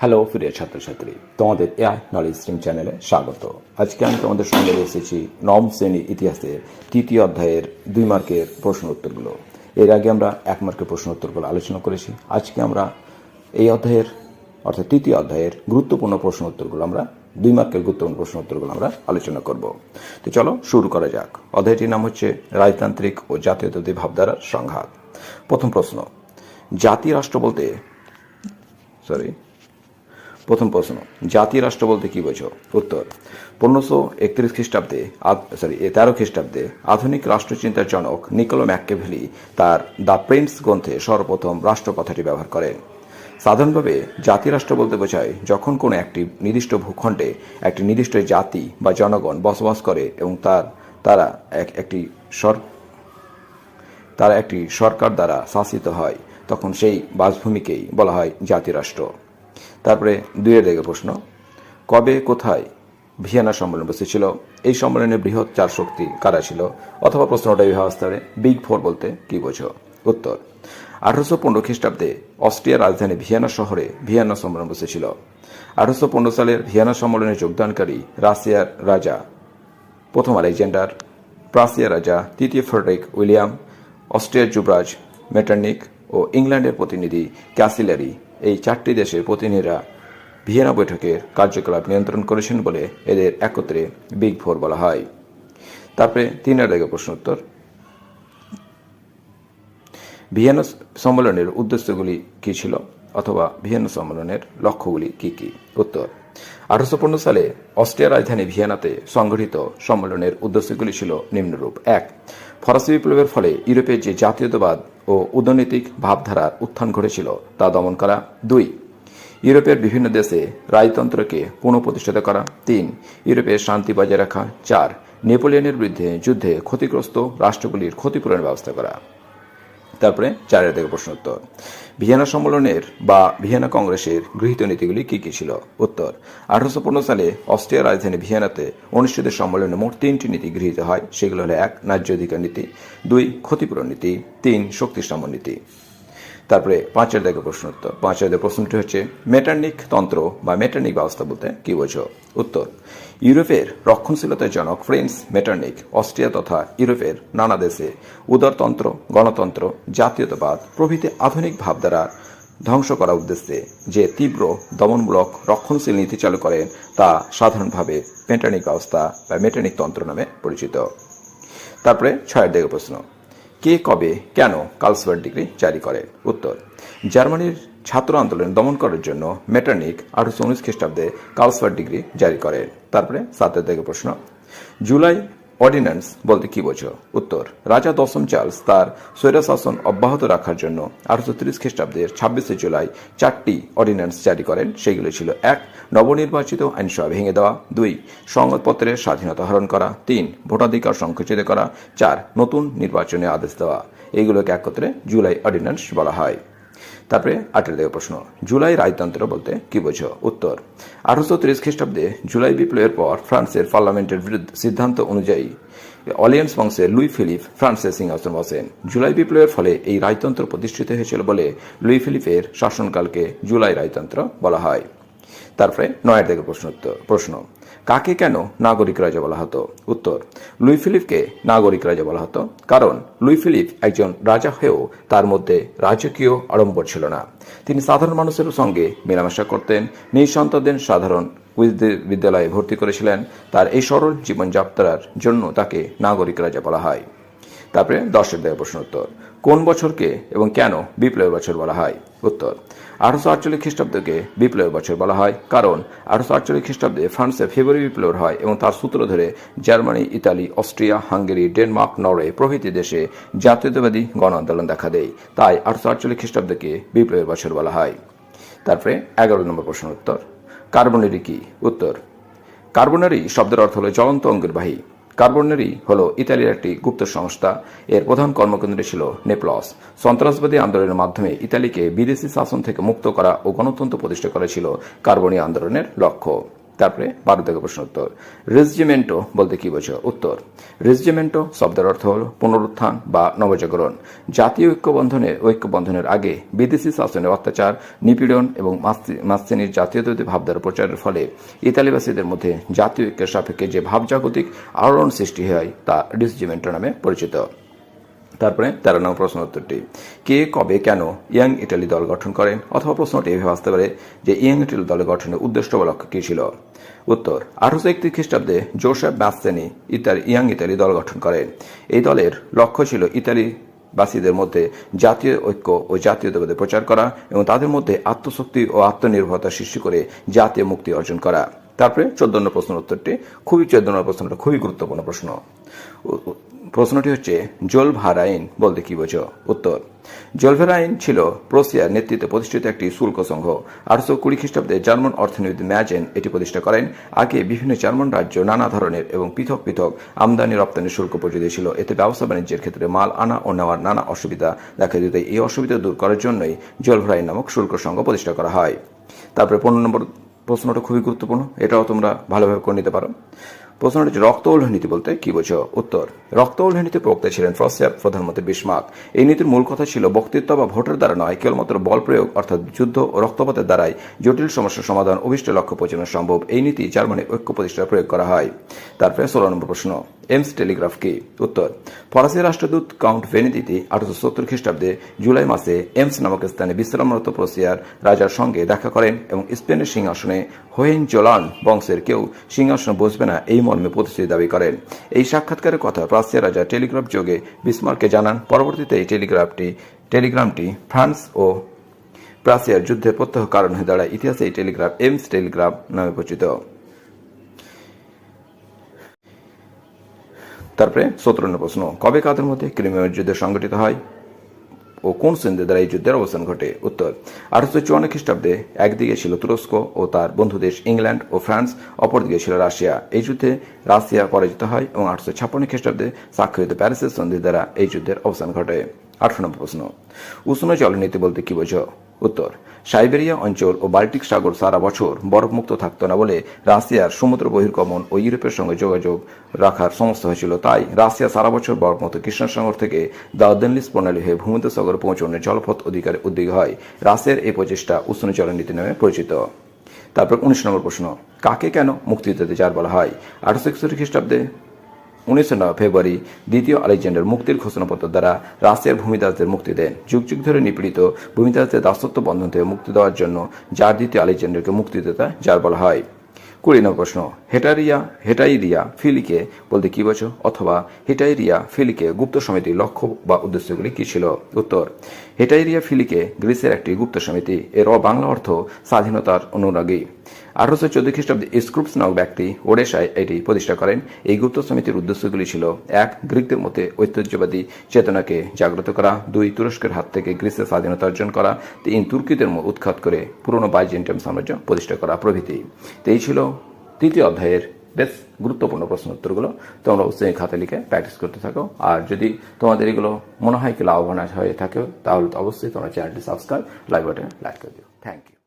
Hello প্রিয় ছাত্রছাত্রী। তোমাদের এআই নলেজ স্ট্রিম চ্যানেলে স্বাগত। আজকে আমি তোমাদের সঙ্গে এসেছি নবম শ্রেণি ইতিহাসের তৃতীয় অধ্যায়ের দুই মার্কের প্রশ্ন উত্তরগুলো। এর আগে আমরা এক মার্কের প্রশ্ন উত্তরগুলো আলোচনা করেছি। আজকে আমরা এই অধ্যায়ের, অর্থাৎ তৃতীয় অধ্যায়ের গুরুত্বপূর্ণ প্রশ্ন উত্তরগুলো আমরা, দুই মার্কের গুরুত্বপূর্ণ প্রশ্ন উত্তরগুলো আমরা আলোচনা করব। তো চলো শুরু করা যাক। অধ্যায়টির নাম হচ্ছে রাজতান্ত্রিক ও জাতীয়তাবাদী ভাবধারার সংঘাত। প্রথম প্রশ্ন, জাতি রাষ্ট্র বলতে সরি প্রথম প্রশ্ন জাতীয় রাষ্ট্র বলতে কি বোঝো? উত্তর, পনেরোশো একত্রিশ খ্রিস্টাব্দে সরি তেরো খ্রিস্টাব্দে আধুনিক রাষ্ট্রচিন্তার জনক নিকোলো ম্যাককেভেলি তার দ্য প্রিন্স গ্রন্থে সর্বপ্রথম রাষ্ট্র কথাটি ব্যবহার করেন। সাধারণভাবে জাতি রাষ্ট্র বলতে বোঝায় যখন কোনো একটি নির্দিষ্ট ভূখণ্ডে একটি নির্দিষ্ট জাতি বা জনগণ বসবাস করে এবং তার, তারা এক, একটি সর, তারা একটি সরকার দ্বারা শাসিত হয়, তখন সেই বাসভূমিকেই বলা হয় জাতিরাষ্ট্র তারপরে দুইয়ের দিকে প্রশ্ন, কবে, কোথায় ভিয়েনা সম্মেলন বসেছিল এই সম্মেলনে বৃহৎ চার শক্তি কারা ছিল? অথবা প্রশ্নটা বিভাগ স্তরে বিগ ফোর বলতে কি বোঝো? উত্তর, আঠারোশো পনেরো খ্রিস্টাব্দে অস্ট্রিয়ার রাজধানী ভিয়েনা শহরে ভিয়েনা সম্মেলন বসেছিল আঠারোশো পনেরো সালের ভিয়েনা সম্মেলনে যোগদানকারী রাশিয়ার রাজা, প্রথম আলেকজান্ডার প্রাসিয়া রাজা তৃতীয় ফ্রেডরিক উইলিয়াম, অস্ট্রিয়ার যুবরাজ মেটার্নিক ও ইংল্যান্ডের প্রতিনিধি ক্যাসিলারি এই চারটি দেশের প্রতিনিধিরা ভিয়েনা বৈঠকের কার্যকলাপ নিয়ন্ত্রণ করেছেন বলে এদের একত্রে বিগ ফোর বলা হয়। তারপরে তিন আগে প্রশ্ন উত্তর। ভিয়েনা সম্মেলনের উদ্দেশ্যগুলি কী ছিল? অথবা ভিয়েনা সম্মেলনের লক্ষ্যগুলি কী কী? উত্তর। আঠারোশো পনেরো সালে অস্ট্রিয়ার রাজধানী ভিয়েনাতে সংগঠিত সম্মেলনের উদ্দেশ্যগুলি ছিল নিম্নরূপ। এক, ফরাসি বিপ্লবের ফলে ইউরোপের যে জাতীয়তাবাদ ও উদনৈতিক ভাবধারার উত্থান ঘটেছিল তা দমন করা। দুই, ইউরোপের বিভিন্ন দেশে রাজতন্ত্রকে পুনঃপ্রতিষ্ঠিত করা। তিন ইউরোপের শান্তি বজায় রাখা। চার, নেপোলিয়নের বিরুদ্ধে যুদ্ধে ক্ষতিগ্রস্ত রাষ্ট্রগুলির ক্ষতিপূরণের ব্যবস্থা করা। তারপরে চারের দিকে প্রশ্ন উত্তর। ভিয়েনা সম্মেলনের বা ভিয়েনা কংগ্রেসের গৃহীত নীতিগুলি কী কী ছিল? উত্তর, আঠারোশো পনেরো সালে অস্ট্রিয়ার রাজধানী ভিয়েনাতে অনুষ্ঠিত সম্মেলনে মোট তিনটি নীতি গৃহীত হয়। সেগুলো হলো এক, ন্যায্য অধিকার নীতি, দুই, ক্ষতিপূরণ নীতি, তিন শক্তি নীতি। তারপরে পাঁচের দিকে প্রশ্ন উত্তর। পাঁচের দিকে প্রশ্নটি হচ্ছে মেটার্নিক তন্ত্র বা মেটার্নিক ব্যবস্থা বলতে কি বোঝো? উত্তর, ইউরোপের রক্ষণশীলতার জনক ফ্রেন্স মেটার্নিক অস্ট্রিয়া তথা ইউরোপের নানা দেশে উদারতন্ত্র, গণতন্ত্র, জাতীয়তাবাদ প্রভৃতি আধুনিক ভাবধারা ধ্বংস করার উদ্দেশ্যে যে তীব্র দমনমূলক রক্ষণশীল নীতি চালু করেন, তা সাধারণভাবে মেটার্নিক ব্যবস্থা বা মেটার্নিক তন্ত্র নামে পরিচিত। তারপরে ছয়ের দিকে প্রশ্ন কে কবে, কেন কালসওয়ার ডিগ্রি জারি করে? উত্তর, জার্মানির ছাত্র আন্দোলন দমন করার জন্য মেটার্নিক আঠারোশো উনিশ খ্রিস্টাব্দে কালসওয়ার ডিগ্রি জারি করে। তারপরে থেকে প্রশ্ন, জুলাই অর্ডিন্যান্স বলতে কি বোঝো? উত্তর, রাজা দশম চার্লস তার স্বৈরশাসন অব্যাহত রাখার জন্য আঠারোশো তিরিশ খ্রিস্টাব্দের ছাব্বিশে জুলাই চারটি অর্ডিন্যান্স জারি করেন। সেগুলো ছিল এক, নবনির্বাচিত আইনসভা ভেঙে দেওয়া। দুই, সংবাদপত্রের স্বাধীনতা হরণ করা। তিন, ভোটাধিকার সংকুচিত করা। চার, নতুন নির্বাচনে আদেশ দেওয়া। এইগুলোকে একত্রে জুলাই অর্ডিন্যান্স বলা হয়। তারপরে আটের দিকে প্রশ্ন, জুলাই রাজতন্ত্র বলতে কি বোঝো? উত্তর, আঠারোশো তিরিশ খ্রিস্টাব্দে জুলাই বিপ্লবের পর ফ্রান্সের পার্লামেন্টের বিরুদ্ধে সিদ্ধান্ত অনুযায়ী অলিয়েন্স বংশের লুই ফিলিপ ফ্রান্সের সিংহাসন বসেন। জুলাই বিপ্লবের ফলে এই রাজতন্ত্র প্রতিষ্ঠিত হয়েছিল বলে লুই ফিলিপের শাসনকালকে জুলাই রাজতন্ত্র বলা হয়। তারপরে নয়ের দিকে প্রশ্ন প্রশ্ন, কাকে কেন নাগরিক রাজা বলা হতো? উত্তর, লুই ফিলিপকে নাগরিক রাজা বলা হতো, কারণ লুই ফিলিপ একজন রাজা হয়েও তার মধ্যে রাজকীয় আড়ম্বর ছিল না। তিনি সাধারণ মানুষের সঙ্গে মেলামেশা করতেন, নিঃসন্তানদের সাধারণ বিদ্যালয়ে ভর্তি করেছিলেন, তার এই সরল জীবনযাত্রার জন্য তাকে নাগরিক রাজা বলা হয়। তারপরে দশের দেয় প্রশ্ন উত্তর, কোন বছরকে এবং কেন বিপ্লবের বছর বলা হয়? উত্তর। আঠারোশো আটচল্লিশ খ্রিস্টাব্দকে বিপ্লবের বছর বলা হয়, কারণ আঠারোশো আটচল্লিশ খ্রিস্টাব্দে ফ্রান্সে ফেব্রুয়ারি বিপ্লব হয় এবং তার সূত্র ধরে Germany, Italy, Austria, Hungary, Denmark, Norway প্রভৃতি দেশে জাতীয়তাবাদী গণ আন্দোলন দেখা দেয়। তাই আঠারোশো আটচল্লিশ খ্রিস্টাব্দকে বিপ্লবের বছর বলা হয়। তারপরে এগারো নম্বর প্রশ্ন উত্তর। কার্বনারি কি? উত্তর। কার্বনারি শব্দের অর্থ হল জ্বলন্ত অঙ্গিরবাহী কার্বনারি হল ইতালির একটি গুপ্ত সংস্থা। এর প্রধান কর্মকেন্দ্র ছিল নেপলস। সন্ত্রাসবাদী আন্দোলনের মাধ্যমে ইতালিকে বিদেশি শাসন থেকে মুক্ত করা ও গণতন্ত্র প্রতিষ্ঠা করা ছিল কার্বনি আন্দোলনের লক্ষ্য। তারপরে বারো থেকে প্রশ্ন উত্তর। রেজিমেন্টো বলতে কি বোঝো? উত্তর। রেজিমেন্টো শব্দের অর্থ হল পুনরুত্থান বা নবজাগরণ। জাতীয় ঐক্যবন্ধনের ঐক্যবন্ধনের আগে বিদেশি শাসনের অত্যাচার, নিপীড়ন এবং মাস্তিনির জাতীয়তাবাদী ভাবধারা প্রচারের ফলে ইতালিবাসীদের মধ্যে জাতীয় ঐক্যের সাপেক্ষে যে ভাবজাগতিক আলোড়ন সৃষ্টি হয় তা রেজিমেন্টো নামে পরিচিত। তারপরে তেরো নম্বর প্রশ্ন উত্তরটি। কে, কবে, কেন ইয়াং ইটালি দল গঠন করেন? অথবা প্রশ্নটি এভাবে আসতে পারে যে ইয়াং ইটালি দল গঠনের উদ্দেশ্য বা লক্ষ্য কী ছিল? উত্তর। আঠারোশো একত্রিশ খ্রিস্টাব্দে জোসেফ বাস্তেনি ইতালি, ইয়াং ইতালি দল গঠন করেন এই দলের লক্ষ্য ছিল ইতালি বাসীদের মধ্যে জাতীয় ঐক্য ও জাতীয়তাবাদে প্রচার করা এবং তাদের মধ্যে আত্মশক্তি ও আত্মনির্ভরতা সৃষ্টি করে জাতীয় মুক্তি অর্জন করা। তারপরে চোদ্দ প্রশ্নের উত্তরটি খুবই চোদ্দ প্রশ্নটা খুবই গুরুত্বপূর্ণ প্রশ্ন। প্রশ্নটি হচ্ছে, জলভারাইন বলতে কি বোঝো? উত্তর, জলভেরাইন ছিল প্রোসিয়ার নেতৃত্বে প্রতিষ্ঠিত একটি শুল্ক সংঘ। আটশো কুড়ি খ্রিস্টাব্দে জার্মান অর্থনীতি ম্যাজেন এটি প্রতিষ্ঠা করেন। আগে বিভিন্ন জার্মান রাজ্য নানা ধরনের এবং পৃথক পৃথক আমদানি রপ্তানি শুল্ক প্রযোজ্য ছিল এতে ব্যবসা বাণিজ্যের ক্ষেত্রে মাল আনা ও নেওয়ার নানা অসুবিধা দেখা দিত এই অসুবিধা দূর করার জন্যই জলভেরাইন নামক শুল্ক সংঘ প্রতিষ্ঠা করা হয়। তারপরে পনেরো নম্বর প্রশ্নটা খুবই গুরুত্বপূর্ণ। এটাও তোমরা ভালোভাবে করে নিতে পারো। প্রশ্নটা হচ্ছে রক্তৌল নীতি বলতে কি বোঝো? উত্তর রক্তৌল নীতি প্রবক্তা ছিলেন ফ্রান্সিয়ার প্রধানমন্ত্রী বিসমার্ক এই নীতির মূল কথা ছিল বক্তৃত্ব বা ভোটের দ্বারা নয়, কেবলমাত্র বল প্রয়োগ অর্থাৎ যুদ্ধ ও রক্তপাতের দ্বারাই জটিল সমস্যার সমাধান অভিষ্ট লক্ষ্য পৌঁছানো সম্ভব। এই নীতি জার্মানি ঐক্য প্রতিষ্ঠা প্রয়োগ করা হয়। তারপরে ষোলো নম্বর প্রশ্ন, এমস টেলিগ্রাফ কি? উত্তর, ফরাসি রাষ্ট্রদূত কাউন্ট ভেনিদিতি আঠারোশো সত্তর খ্রিস্টাব্দে জুলাই মাসে এমস নামক স্থানে বিশ্রামরত প্রসিয়ার রাজার সঙ্গে দেখা করেন এবং স্পেনের সিংহাসনে হোয়েন জোলান বংশের কেউ সিংহাসনে বসবে না, এই মর্মে প্রতিশ্রুতি দাবি করেন। এই সাক্ষাৎকারের কথা প্রাসিয়া রাজা টেলিগ্রাফ যোগে বিসমার্ককে জানান। পরবর্তীতে এই টেলিগ্রাফটি, টেলিগ্রামটি ফ্রান্স ও প্রাসিয়ার যুদ্ধের প্রত্যহ কারণ হয়ে দাঁড়ায়। ইতিহাসে এই টেলিগ্রাফ এমস টেলিগ্রাফ নামে পরিচিত। তারপরে সতেরো প্রশ্ন, কবে কাদের মধ্যে ক্রিমিয়ার যুদ্ধ সংগঠিত হয়? ও কোন সন্ধি দ্বারা এই যুদ্ধের অবস্থান ঘটে? উত্তর। আঠারোশো চুয়ান্ন খ্রিস্টাব্দে একদিকে ছিল তুরস্ক ও তার বন্ধু দেশ ইংল্যান্ড ও ফ্রান্স, অপরদিকে ছিল রাশিয়া। এই যুদ্ধে রাশিয়া পরাজিত হয় এবং আঠারোশো ছাপ্পান্ন খ্রিস্টাব্দে স্বাক্ষরিত প্যারিসের সন্ধি দ্বারা এই যুদ্ধের অবস্থান ঘটে। আঠারো প্রশ্ন। উষ্ণ জলনীতি বলতে কি বোঝো? উত্তর। সাইবেরিয়া অঞ্চল ও বাল্টিক সাগর সারা বছর বরফমুক্ত থাকতো না বলে রাশিয়ার সমুদ্র বহির্গমন ও ইউরোপের সঙ্গে যোগাযোগ রাখার সমস্যা হয়েছিল। তাই রাশিয়া সারা বছর বরফমুক্ত কৃষ্ণসাগর থেকে দাউদ্দেনলিস প্রণালী হয়ে ভূমধ্য সাগর পৌঁছানোর জলপথ অধিকারে উদ্যোগ হয়। রাশিয়ার এই প্রচেষ্টা উষ্ণ জলনীতি নামে পরিচিত। তারপর উনিশ নম্বর প্রশ্ন, কাকে কেন মুক্তি দিতে চার বলা হয়? আঠারোশো একষট্টি খ্রিস্টাব্দে উনিশশো নয় ফেব্রুয়ারি দ্বিতীয় আলেকজান্ডার মুক্তির ঘোষণাপত্র দ্বারা রাশিয়ার ভূমিদাসদের মুক্তি দেন। যুগ যুগ ধরে নিপীড়িত ভূমিদাসদের দাসত্ব বন্ধন থেকে মুক্তি দেওয়ার জন্য যার দ্বিতীয় আলেকজান্ডারকে মুক্তি দিতে যার বলা হয়। কুড়ি নম্বর প্রশ্ন, হেটারিয়া, হেটাইরিয়া ফিলিকে বলতে কি বোঝো অথবা হেটাইরিয়া ফিলিকে গুপ্ত সমিতির লক্ষ্য বা উদ্দেশ্যগুলি কি ছিল? উত্তর, হেটাইরিয়া ফিলিকে গ্রিসের একটি গুপ্ত সমিতি। এর বাংলা অর্থ স্বাধীনতার অনুরাগী। আঠারোশো চোদ্দ খ্রিস্টাব্দে স্ক্রুপস নামক ব্যক্তি ওড়েশায় এটি প্রতিষ্ঠা করেন। এই গুপ্ত সমিতির উদ্দেশ্যগুলি ছিল, এক, গ্রিকদের মধ্যে ঐতিহ্যবাদী চেতনাকে জাগ্রত করা, দুই, তুরস্কের হাত থেকে গ্রিসের স্বাধীনতা অর্জন করা, তিন, তুর্কিদের উৎখাত করে পুরনো বাইজেন্টিয়াম সাম্রাজ্য প্রতিষ্ঠা করা প্রভৃতি। তো এই ছিল তৃতীয় অধ্যায়ের বেশ গুরুত্বপূর্ণ প্রশ্ন উত্তরগুলো। তোমরা অবশ্যই খাতা লিখে প্র্যাকটিস করতে থাকো। আর যদি তোমাদের এগুলো মনে হয় কি লাভবান হয়ে থাকে, তাহলে তো অবশ্যই তোমরা চ্যানেলটি সাবস্ক্রাইব লাইভ বাটনে লাইক করে দিও। Thank you